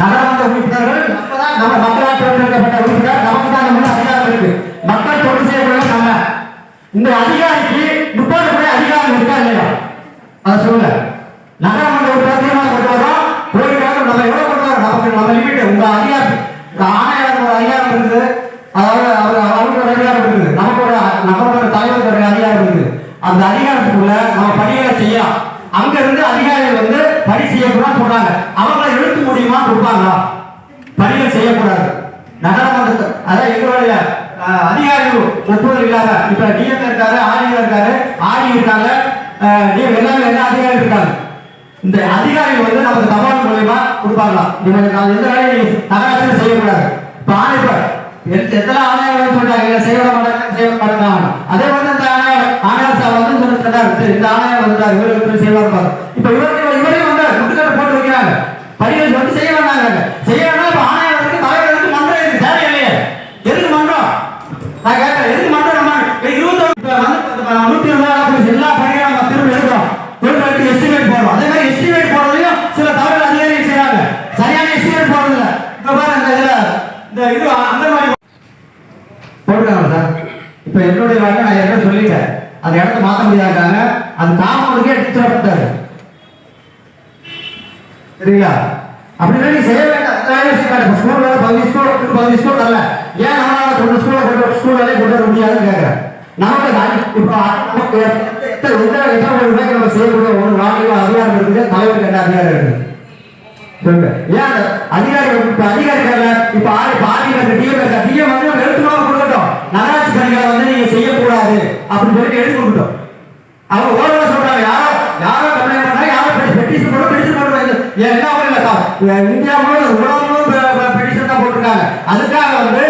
நகராட்சி உறுப்பினர்கள் நம்ம மக்களாட்சி தேர்ந்தெடுக்கப்பட்ட உறுப்பினர் நமக்கு தான் நம்ம அதிகாரம் இருக்கு. மக்கள் தொண்டு செய்யக்கூடிய நம்ம. இந்த அதிகாரிக்கு முப்பது முறை அதிகாரம் இருக்கா இல்லையா? அதை சொல்லுங்க. நகரமன்ற உறுப்பினர் தீர்மானம் கொண்டு வரோம் கோரிக்கையாக நம்ம எவ்வளவு கொண்டு வரோம் நமக்கு நம்ம லிமிட் உங்க அதிகாரம். இந்த ஆணையாளர் ஒரு அதிகாரம் இருக்குது. அதாவது அவர் அவருக்கு ஒரு அதிகாரம் இருக்குது. நமக்கோட ஒரு நம்மளோட தலைவருக்கு ஒரு அதிகாரம் இருக்குது. அந்த அதிகாரத்துக்குள்ள நம்ம பணிகளை செய்யலாம். அங்க இருந்து அதிகாரிகள் வந்து பணி செய்யக்கூடாது சொல்றாங்க. கொடுப்பாங்களா பணிகள் செய்யக்கூடாது. நகரமன்றத்து அதான் எங்களுடைய அதிகாரிகள் ஒப்புதல் இல்லாத இப்ப டிஎம் இருக்காரு ஆரியர் இருக்காரு ஆரி இருக்காங்க டிஎம் எல்லாமே என்ன அதிகாரிகள் இருக்காங்க. இந்த அதிகாரிகள் வந்து நமக்கு தபால் மூலியமா கொடுப்பாங்களா? நீங்க நான் எந்த வேலையும் நகராட்சியில் செய்யக்கூடாது. இப்ப ஆணைப்பர் எத்தனை ஆணையாளர் சொல்றாங்க? செய்ய மாட்டாங்க செய்ய மாட்டாங்க. அதே மாதிரி இந்த ஆணையாளர் ஆணையாளர் சார் வந்து சொல்லிட்டு இந்த ஆணையாளர் வந்துட்டார். இவர் செய்வார் இப்ப இவர் இவரையும் வந்து முட்டுக்கட்டை போட்டு வைக்கிறாங்க பணிகள் வந்து செய்ய வேண்டாங்க செய்ய வேண்டாம் இப்ப ஆணையர் வந்து தலைவர் வந்து மன்றம் இருக்கு தேவை இல்லையே எதுக்கு மன்றம் நான் கேட்கிறேன் எதுக்கு மன்றம் நம்ம இருபத்தொன்று இப்ப வந்து இப்ப நூத்தி இருபது நாள் ஆகுது. எல்லா பணிகளும் நம்ம திரும்ப எடுக்கிறோம் திரும்ப எடுத்து எஸ்டிமேட் போடுறோம் அதே மாதிரி எஸ்டிமேட் போடுறதையும் சில தகவல் அதிகாரிகள் செய்றாங்க சரியான எஸ்டிமேட் போடுறது இல்ல இப்ப பாருங்க இந்த இதுல இந்த இது அந்த மாதிரி போட்டுருக்காங்க சார் என்னுடைய நான் என்ன சொல்லிட்டேன் அந்த இடத்த மாத்த முடியாதுக்காங்க அது தாமனுக்கே எடுத்து வரப்பட்டாரு சரிங்களா அப்படின்னா நீ செய்ய வேண்டாம் ஸ்கூல் வேலை பதினஞ்சு ஸ்கூல் பதினஞ்சு ஸ்கூல் ஏன் நம்மளால தொண்ணூறு ஸ்கூல்ல கொண்டு ஸ்கூல் வேலையை கொண்டு வர முடியாதுன்னு கேட்கிறேன் நமக்கு இப்போ எத்தனை ரூபாய்க்கு நம்ம செய்யக்கூடிய ஒரு நாளைக்கு அதிகாரம் இருக்குது தலைவருக்கு என்ன அதிகாரம் இருக்குது ஏன் அந்த அதிகாரிகள் இப்ப அதிகாரிகள் இப்ப ஆறு பாதிகள் டிஎம் இருக்கா டிஎம் வந்து நம்ம எழுத்துமாக கொடுக்கட்டும். நகராட்சி பணிகளை வந்து நீங்க செய்யக்கூடாது அப்படின்னு சொல்லி எழுதி கொடுக்கட்டும். அவங்க ஓரளவு சொல்றாங்க. யாரோ யாரோ கம்ப்ளைண்ட் பண்றாங்க யாரோ பெட்டிஷன் போட பெட்டிஷன் போடுறாங்க என்ன ஒண்ணு இல்லக்கா இந்தியா முழுவதும் உலகம் முழுவதும் பெட்டிஷன் தான் போட்டிருக்காங்க. அதுக்காக வந்து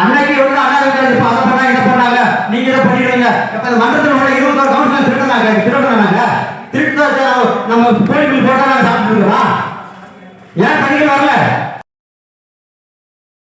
அன்னைக்கு வந்து அண்ணா இப்ப அதை பண்ணாங்க இதை பண்ணாங்க. நீங்க இதை பண்ணிடுறீங்க. இப்ப இந்த மன்றத்தில் உள்ள இருபத்தோரு கவுன்சிலர் திருடுறாங்க திருடுறாங்க திருட்டு நம்ம கோழிகள் போட்டா